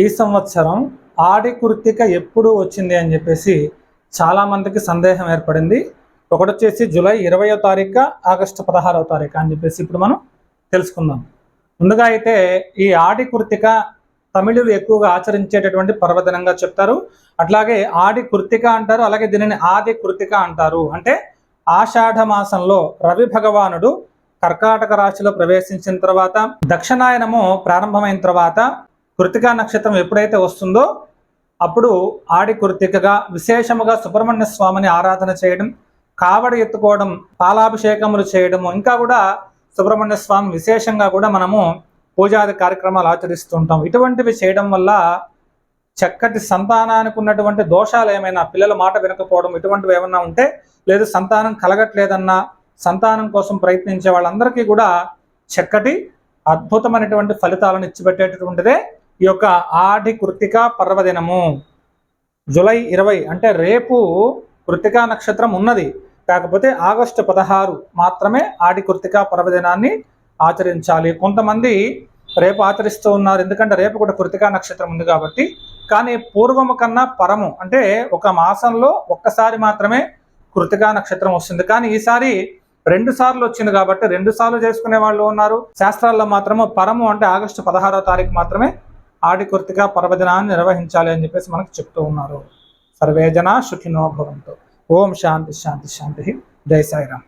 ఈ సంవత్సరం ఆడి కృత్తిక ఎప్పుడు వచ్చింది అని చెప్పేసి చాలామందికి సందేహం ఏర్పడింది. ఒకటి వచ్చేసి జూలై ఇరవయో తారీఖు ఆగస్టు పదహారవ తారీఖు అని చెప్పేసి ఇప్పుడు మనం తెలుసుకుందాం. ముందుగా అయితే ఈ ఆడి కుర్తిక తమిళులు ఎక్కువగా ఆచరించేటటువంటి పర్వదినంగా చెప్తారు. అట్లాగే ఆడి కుర్తిక అంటారు అలాగే దీనిని ఆది కుర్తిక అంటారు. అంటే ఆషాఢ మాసంలో రవి భగవానుడు కర్కాటక రాశిలో ప్రవేశించిన తర్వాత దక్షిణాయనము ప్రారంభమైన తర్వాత కృతికా నక్షత్రం ఎప్పుడైతే వస్తుందో అప్పుడు ఆడి కృతికగా విశేషముగా సుబ్రహ్మణ్య స్వామిని ఆరాధన చేయడం కావడి ఎత్తుకోవడం పాలాభిషేకములు చేయడము ఇంకా కూడా సుబ్రహ్మణ్య స్వామి విశేషంగా కూడా మనము పూజాది కార్యక్రమాలు ఆచరిస్తూ ఉంటాం ఇటువంటివి చేయడం వల్ల చక్కటి సంతానానికి ఉన్నటువంటి దోషాలు ఏమైనా పిల్లల మాట వినకపోవడం ఇటువంటివి ఏమన్నా ఉంటే లేదు సంతానం కలగట్లేదన్నా సంతానం కోసం ప్రయత్నించే వాళ్ళందరికీ కూడా చక్కటి అద్భుతమైనటువంటి ఫలితాలను ఇచ్చిపెట్టేటటువంటిదే ఈ యొక్క ఆది కృతికా పర్వదినము. జూలై ఇరవై అంటే రేపు కృతికా నక్షత్రం ఉన్నది. కాకపోతే ఆగస్టు పదహారు మాత్రమే ఆడి కృతికా పర్వదినాన్ని ఆచరించాలి. కొంతమంది రేపు ఆచరిస్తూ ఉన్నారు. ఎందుకంటే రేపు కూడా కృతికా నక్షత్రం ఉంది కాబట్టి. కానీ పూర్వము కన్నా పరము అంటే ఒక మాసంలో ఒక్కసారి మాత్రమే కృతికా నక్షత్రం వస్తుంది. కానీ ఈసారి రెండు సార్లు వచ్చింది కాబట్టి రెండు సార్లు చేసుకునే వాళ్ళు ఉన్నారు. శాస్త్రాల్లో మాత్రము పరము అంటే ఆగస్టు పదహారో తారీఖు మాత్రమే ఆడి పర్వదినాన్ని నిర్వహించాలి అని చెప్పేసి మనకు చెప్తూ ఉన్నారు. సర్వేజన సుఖినో భవంతు. ఓం శాంతి శాంతి శాంతి. జై సాయిరామ్.